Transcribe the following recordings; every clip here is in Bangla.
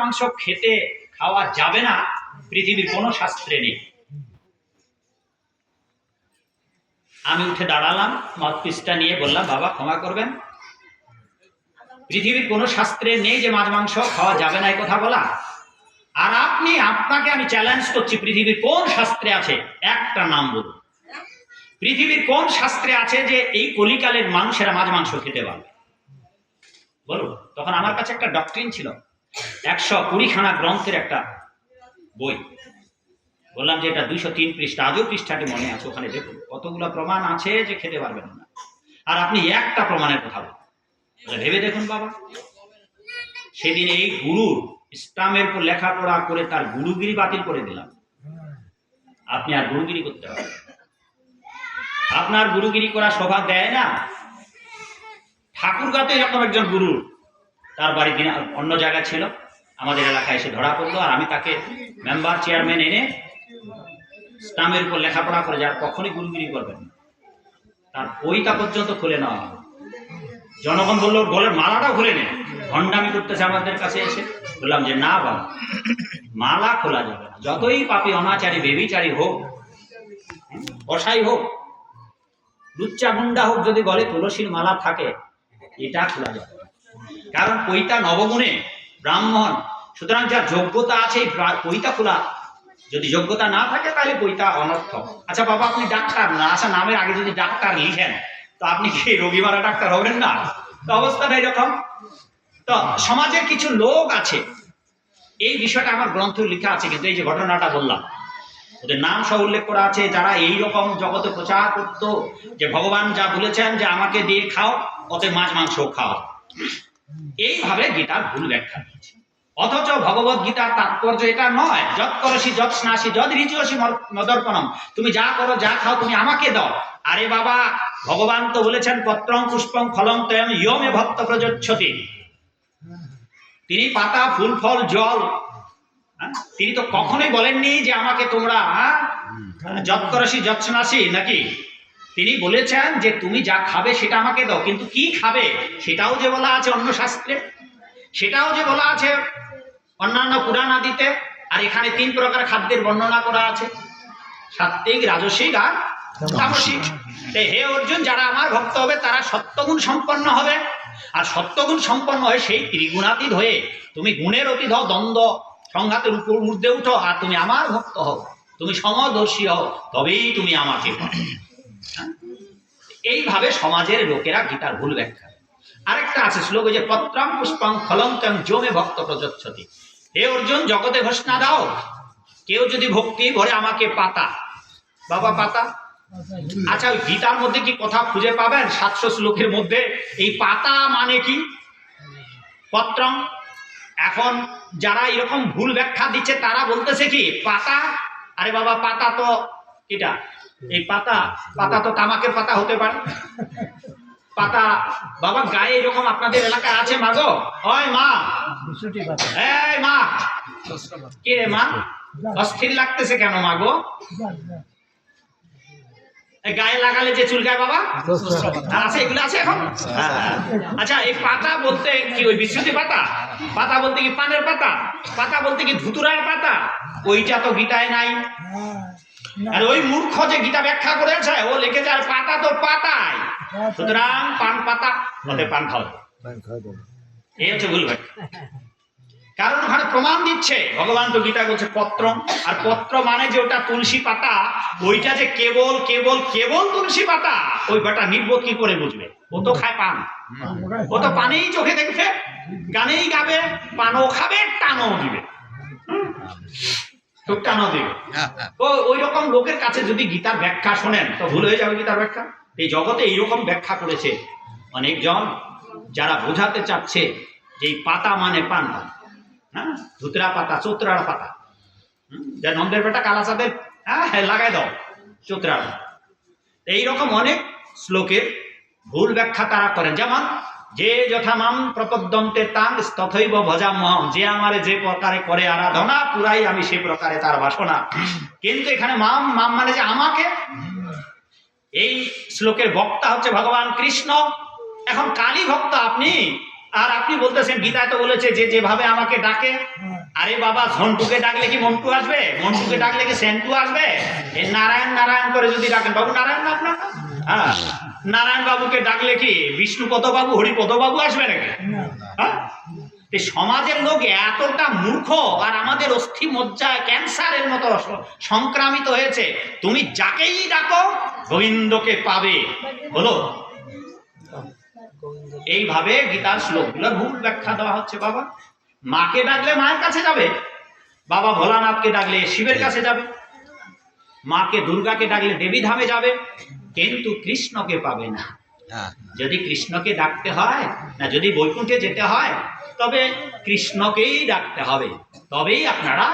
মাংস খেতে খাওয়া যাবে না, পৃথিবীর কোনো শাস্ত্রে নেই। আমি উঠে দাঁড়ালাম মাউথপিসটা নিয়ে বললাম, বাবা, ক্ষমা করবেন? পৃথিবীর কোনো শাস্ত্রে নেই যে মাছ মাংস খাওয়া যাবে না, এই কথা বলা। আর আপনি, আপনাকে আমি চ্যালেঞ্জ করছি, পৃথিবীর কোন শাস্ত্রে আছে? একটা নাম বলুন। পৃথিবীর কোন শাস্ত্রে আছে যে এই কলিকালের মানুষেরা মাছ মাংস খেতে পারবে? বলুন। তখন আমার কাছে একটা ডক্টরিন ছিল। একশো কুড়িখানা গ্রন্থের একটা বই। বললাম যে এটা দুইশো তিন পৃষ্ঠা, আজও পৃষ্ঠাটি মনে আছে ওখানে। দেখুন, কতগুলো প্রমাণ আছে যে খেতে পারবেন না। আর আপনি একটা প্রমাণের কথা বলুন। ভেবে দেখুন বাবা। সেদিন এই গুরুর ইসলামের উপর লেখাপড়া করে তার গুরুগিরি বাতিল করে দিলাম। আপনি আর গুরুগিরি করতে পারবেন আপনার গুরুগিরি করা শোভা দেয় না। ঠাকুরগাতে এরকম একজন গুরু তার বাড়ি দিন অন্য জায়গা ছিল। আমাদের এলাকায় এসে ধরা পড়ল আর আমি তাকে মেম্বার চেয়ারম্যান এনে স্টামের উপর লেখাপড়া করে যার কখনই গুরুগিরি করবেন তার বইটা পর্যন্ত খুলে নেওয়া হবে জনগণ বলল গলের মালাটাও খুলে নে। ভণ্ডামি করতেছে আমাদের কাছে এসে। বললাম যে, না বাবা, মালা খোলা যাবে না। যতই পাপি, অনাচারী, বেবিচারী হোক অসাই হোক, লুচ্চা গুন্ডা হোক যদি গলে তুলসীর মালা থাকে, এটা খোলা যাবে। কারণ পৈতা নবগুণে ব্রাহ্মণ। সুতরাং যার যোগ্যতা আছে পৈতা খোলা যদি যোগ্যতা না থাকে, তাহলে বইটা অনর্থ। আচ্ছা বাবা, আপনি ডাক্তার না আচ্ছা নামের আগে যদি ডাক্তার লিখেন, তো আপনি কি রোগী মারা ডাক্তার হবেন না? তো অবস্থাটা এরকম তো সমাজের কিছু লোক আছে। এই বিষয়টা আমার গ্রন্থ লেখা আছে, কিন্তু এই যে ঘটনাটা বললাম, ওদের নাম সহ উল্লেখ করা আছে, যারা এই রকম জগতে প্রচার করতো, যে ভগবান যা বলেছেন যে আমাকে দিয়ে খাও অত মাছ, মাংস খাও। এইভাবে গীতার ভুল ব্যাখ্যা দিয়েছে। অথচ ভগবত গীতার তাৎপর্য এটা নয়, যৎ করসি, যৎ স্নাসি যদ রিচুয়সি মদর্পণম। তুমি যা করো, যা খাও, তুমি আমাকে দাও। আরে বাবা, ভগবান তো বলেছেন, পত্রং, পুষ্পং, ফলং তয়ম ইয়মে ভক্ত প্রযোচ্ছতি। তিনি পাতা, ফুল, ফল, জল? তিনি তো কখনোই বলেননি যে আমাকে তোমরা যৎ করসি, যৎ স্নাসি, নাকি? তিনি বলেছেন যে তুমি যা খাবে সেটা আমাকে দাও, কিন্তু কি খাবে সেটাও যে বলা আছে অন্য শাস্ত্রে। সেটাও যে বলা আছে অন্যান্য পুরাণ আদিতে, আর এখানে তিন প্রকার খাদ্যের বর্ণনা করা আছে। সাত্ত্বিক, রাজসিক আর তামসিক হে অর্জুন, যারা আমার ভক্ত হবে, তারা সত্যগুণ সম্পন্ন হবে। আর সত্যগুণ সম্পন্ন হয়ে সেই ত্রিগুণাতীত হয়ে তুমি গুণের অতীত হও দ্বন্দ্ব, সংঘাতের উপর ঊর্ধ্বে উঠো, আর তুমি আমার ভক্ত হও। তুমি সমদর্শী হও, তবেই তুমি আমাকে? এইভাবে সমাজের লোকেরা গীতার ভুল ব্যাখ্যা আরেকটা আছে শ্লোক যে পত্রম পুষ্পং ফলং তং জমে ভক্ত প্রযোচ্ছতি। হে অর্জুন, জগতে ঘোষণা দাও। কেউ যদি ভক্তি ভরে আমাকে পাতা। বাবা, পাতা? আচ্ছা ওই গীতার মধ্যে কি কথা খুঁজে পাবেন? সাতশো শ্লোকের মধ্যে এই পাতা মানে কি? পত্রম এখন যারা এরকম ভুল ব্যাখ্যা দিচ্ছে, তারা বলতেছে কি, পাতা? আরে বাবা, পাতা তো এটা এই পাতা পাতা তো তামাকের পাতা হতে পারে। পাতা বাবা গায়ে এরকম আপনাদের এলাকায় আছে মা গো? ওই মা। এই মা। কে রে মা? অস্থির লাগতেছে কেন মা গো? এই গায়ে লাগালে যে চুলকায় বাবা? আর আছে এগুলো আছে এখন? হ্যাঁ। আচ্ছা এই পাতা বলতে কি ওই বিশ্বতি পাতা? পাতা বলতে কি পানের পাতা? পাতা বলতে কি ধুতুরার পাতা? ওইটা তো গীতায় নাই। আর ওই মূর্খ যে গীতা ব্যাখ্যা করেছে ও লিখে যায় পাতা তো পাতায় সুতরাং পান পাতা ওদের পান খাওয়া এই হচ্ছে ভুল ব্যাখ্যা। কারণ ওখানে প্রমাণ দিচ্ছে ভগবান তো গীতা বলছে পত্র। আর পত্র মানে যে ওটা তুলসী পাতা ওইটা যে কেবল কেবল কেবল তুলসী পাতা ওই বেটা নির্বোধ কি করে বুঝবে? ও তো খায় পান। ও তো পানেই চোখে দেখবে গানেই গাবে পানও খাবে টানও দিবে। হুম? খুব দিবে। তো ওই রকম লোকের কাছে যদি গীতার ব্যাখ্যা শোনেন তো ভুল হয়ে যাবে গীতার ব্যাখ্যা। এই জগতে এইরকম ব্যাখ্যা করেছে অনেকজন যারা বোঝাতে চাচ্ছে যে এই পাতা মানে পান হ্যাঁ? ধুতরা পাতা চোতরার পাতা। হুম, যে নন্দের বেটা কালাচাঁদের হ্যাঁ হ্যাঁ লাগাই দাও চোতরার। এইরকম অনেক শ্লোকের ভুল ব্যাখ্যা তারা করেন। যেমন যে যথামাম প্রপদ্যন্তে তাং তথৈব ভজামহম যে আমারে যে প্রকারে করে আরাধনা, পুরাই আমি সে প্রকারে তার বাসনা। কিন্তু এখানে মাম মাম মানে যে আমাকে? এই শ্লোকের বক্তা হচ্ছে ভগবান কৃষ্ণ। এখন কালী ভক্ত আপনি? আর আপনি বলতেছেন, গীতায় তো বলেছে যে যেভাবে আমাকে ডাকে, আরে বাবা, ঝন্টুকে ডাকলে কি মন্টু আসবে? মন্টুকে ডাকলে কি সেন্টু আসবে? নারায়ণ নারায়ণ করে যদি ডাকেন, বাবু, নারায়ণ না আপনার? হ্যাঁ নারায়ণ বাবুকে ডাকলে কি বিষ্ণুপদ বাবু হরিপদ বাবু আসবে নাকি? হ্যাঁ? এই সমাজের লোক এতটা মূর্খ আর আমাদের অস্থি মজ্জায় ক্যান্সারের মতো সংক্রামিত হয়েছে। তুমি যাকেই ডাকো গোবিন্দকে পাবে। বলো। এইভাবে গীতার শ্লোকগুলোর ভুল ব্যাখ্যা দেওয়া হচ্ছে বাবা। মাকে ডাকলে মায়ের কাছে যাবে। বাবা ভোলানাথকে ডাকলে শিবের কাছে যাবে। মাকে দুর্গাকে ডাকলে দেবী ধামে যাবে। কিন্তু কৃষ্ণকে পাবে না। হ্যাঁ। যদি কৃষ্ণকে ডাকতে হয় না যদি বৈকুণ্ঠে যেতে হয় তবে কৃষ্ণকেই ডাকতে হবে। তবেই আপনারা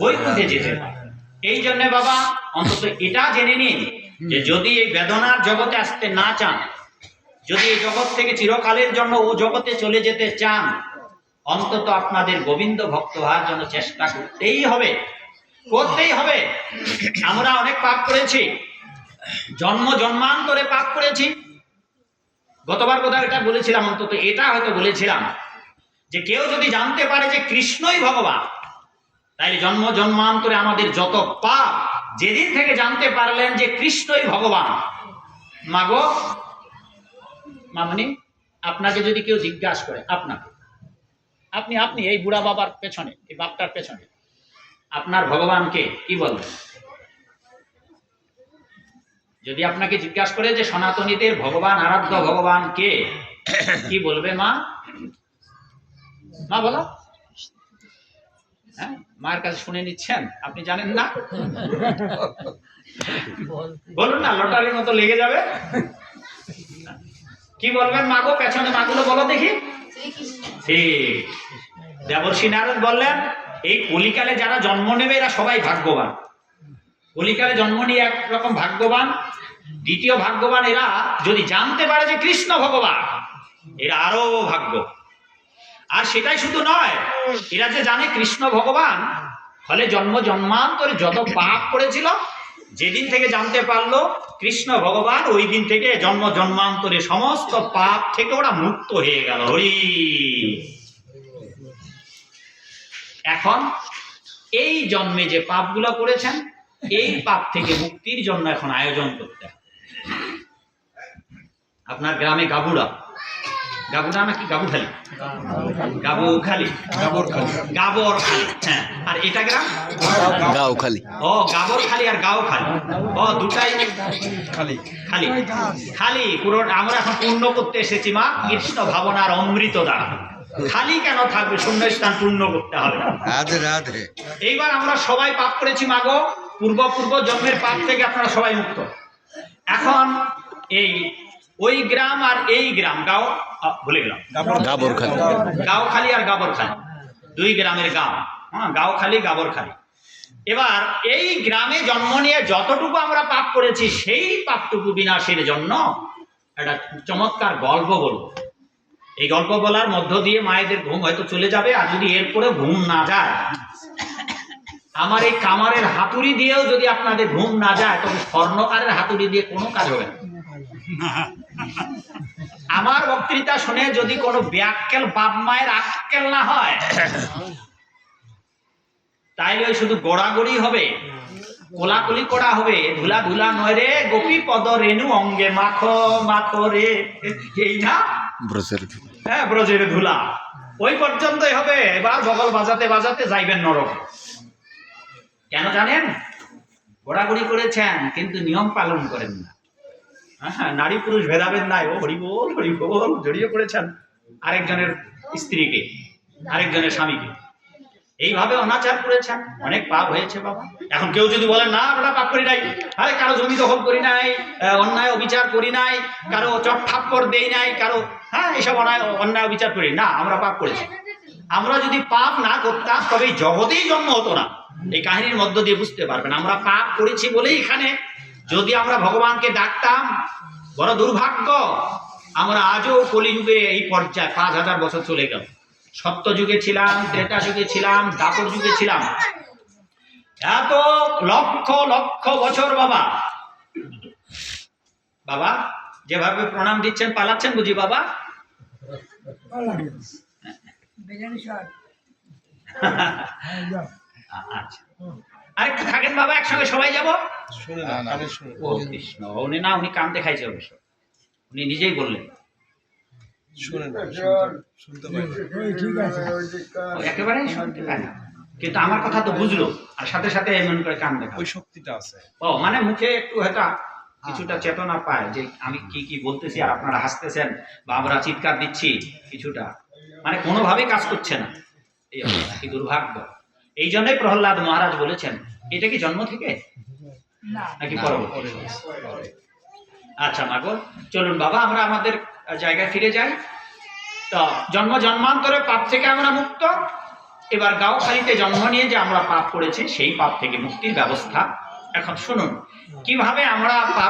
বৈকুণ্ঠে যেতে পারবেন। এই জন্য বাবা অন্তত এটা জেনে নিন যে যদি এই বেদনার জগতে আসতে না চান যদি এই জগৎ থেকে চিরকালের জন্য ও জগতে চলে যেতে চান অন্তত আপনাদের গোবিন্দ ভক্ত হওয়ার জন্য চেষ্টা করতেই হবে। করতেই হবে। আমরা অনেক পাপ করেছি। জন্ম জন্মান্তরে পাপ করেছি। গতবার কোথাও এটা বলেছিলাম, অন্তত এটা হয়তো বলেছিলাম। যে কেউ যদি জানতে পারে যে কৃষ্ণই ভগবান, তাইলে জন্ম জন্মান্তরে আমাদের যত পাপ, যেদিন থেকে জানতে পারলেন যে কৃষ্ণই ভগবান। মাগো, মামনি, আপনাকে যদি কেউ জিজ্ঞাসা করে, আপনাকে, আপনি আপনি এই বুড়া বাবার পেছনে, এই বাপটার পেছনে, আপনার ভগবানকে কি বলবেন? যদি আপনাকে জিজ্ঞাসা করে যে সনাতনীদের ভগবান আরাধ্য ভগবান কে, কি বলবে মা? মা বলো। হ্যাঁ মায়ের কাছে শুনে নিচ্ছেন? আপনি জানেন না? বলুন না, লটারির মতো লেগে যাবে। কি বলবেন মাগো? পেছনে মাগুলো বলো দেখি। ঠিক। দেবর্ষী নারদ বললেন, এই কলিকালে যারা জন্ম নেবে এরা সবাই ভাগ্যবান। কলিকালে জন্ম নিয়ে একরকম ভাগ্যবান। দ্বিতীয় ভাগ্যবান এরা যদি জানতে পারে যে কৃষ্ণ ভগবান, এরা আরও ভাগ্য। আর সেটাই শুধু নয়, এরা যে জানে কৃষ্ণ ভগবান, ফলে জন্ম জন্মান্তরে যত পাপ করেছিল, যেদিন থেকে জানতে পারল কৃষ্ণ ভগবান, ওই দিন থেকে জন্ম জন্মান্তরে সমস্ত পাপ থেকে ওরা মুক্ত হয়ে গেল। হরি। এখন এই জন্মে যে পাপগুলো করেছেন, এই পাপ থেকে মুক্তির জন্য এখন আয়োজন করতে হবে। আপনার গ্রামে গাবুড়া গাবুড়া নাকি গাবুখালি গাবুখালি গাবরখালি গাবর খালি। হ্যাঁ। আর এটা গ্রাম? গাও খালি। ও গাবর খালি আর গাও খালি। ও দুটাই খালি। খালি। খালি পুরো আমরা এখন পূর্ণ করতে এসেছি মা কৃষ্ণ ভাবনার অমৃত দ্বারা। খালি কেন থাকবে? শূন্য স্থান পূর্ণ করতে হবে। রাধে রাধে। এইবার আমরা সবাই পাপ করেছি মাগো পূর্ব পূর্ব জন্মের পাপ থেকে আপনারা সবাই মুক্ত। এখন এই ওই গ্রাম আর এই গ্রাম গাও ভুলে গেলাম। গাবরখালি। গাওখালি আর গাবরখালি দুই গ্রামের গাঁও। হ্যাঁ গাওখালি গাবরখালি। এবার এই গ্রামে জন্ম নিয়ে যতটুকু আমরা পাপ করেছি সেই পাপটুকু বিনাশের জন্য একটা চমৎকার গল্প বলব। এই গল্প বলার মধ্য দিয়ে মায়েদের ঘুম হয়তো চলে যাবে আর যদি এরপরে ঘুম না যায় আমার এই কামারের হাতুড়ি দিয়েও যদি আপনাদের ঘুম না যায় তবে স্বর্ণকারের হাতুড়ি দিয়ে কোনো কাজ হবে না। আমার বক্তৃতা শুনে যদি কোনো ব্যাক্কেল বাপ মায়ের আক্কেল না হয় তাইলে ওই শুধু গোড়াগড়ি হবে কোলাকুলি করা হবে ধুলা ধুলা নয় রে গোপী পদ রেণু অঙ্গে মাখো মাখো রে। এই না? ব্রজের হ্যাঁ ব্রজের ধুলা। ওই পর্যন্তই হবে। এবার বগল বাজাতে বাজাতে যাইবেন নরক। কেন জানেন? গোড়াগড়ি করেছেন কিন্তু নিয়ম পালন করেন না। হ্যাঁ নারী পুরুষ ভেদাভেদ নাই। ও হরিবোল হরিবোল জড়িয়ে পড়েছেন আরেকজনের স্ত্রীকে, আরেকজনের স্বামীকে। এইভাবে অনাচার করেছেন। অনেক পাপ হয়েছে বাবা। এখন কেউ যদি বলেন না, আমরা পাপ করি নাই। আরে, কারও জমি দখল করি নাই অন্যায় অবিচার করি নাই, কারও চট থাপ্পড় দেই নাই, কারও হ্যাঁ এসব অন্যায় অন্যায় অবিচার করি না, আমরা পাপ করেছি। আমরা যদি পাপ না করতাম, তবে জগতেই জন্ম হতো না। এই কাহিনীর মধ্য দিয়ে বুঝতে পারবেন, আমরা পাপ করেছি বলেই এখানে যদি আমরা ভগবানকে ডাকতাম বড় দুর্ভাগ্য আমরা আজও কলিযুগে এই পর্যায়ে পাঁচ হাজার বছর চলে গেল। সত্য যুগে ছিলাম ত্রেতা যুগে ছিলাম দাপর যুগে ছিলাম। এত লক্ষ লক্ষ বছর বাবা। বাবা যেভাবে প্রণাম দিচ্ছেন পালাচ্ছেন বুঝি বাবা? বিরিয়ানি স্বাদ আ- আচ্ছা থাকেন বাবা একসঙ্গে সবাই যাব? কৃষ্ণ উনি না উনি কান দেখাইছে অবশ্য। উনি নিজেই বললেন। একেবারে শুনতে পায় না। কিন্তু আমার কথা তো বুঝলো আর সাথে সাথে এমন করে কান দেখা ওই শক্তিটা আছে। ও মানে মুখে একটু হয়তো কিছুটা চেতনা পায় যে আমি কি কি বলতেছি আর আপনারা হাসতেছেন বা আমরা চিৎকার দিচ্ছি কিছুটা। মানে কোনোভাবেই কাজ করছে না। এই কি দুর্ভাগ্য। এই জন্যই প্রহ্লাদ মহারাজ বলেছেন এটা কি জন্ম থেকে? নাকি পরবর্তী? আচ্ছা মাগো চলুন বাবা আমরা আমাদের জায়গায় ফিরে যাই। তো জন্ম জন্মান্তরে পাপ থেকে আমরা মুক্ত। এবার গাঁওখালিতে জন্ম নিয়ে যে আমরা পাপ করেছি সেই পাপ থেকে মুক্তির ব্যবস্থা। এখন শুনুন কীভাবে আমরা পাপ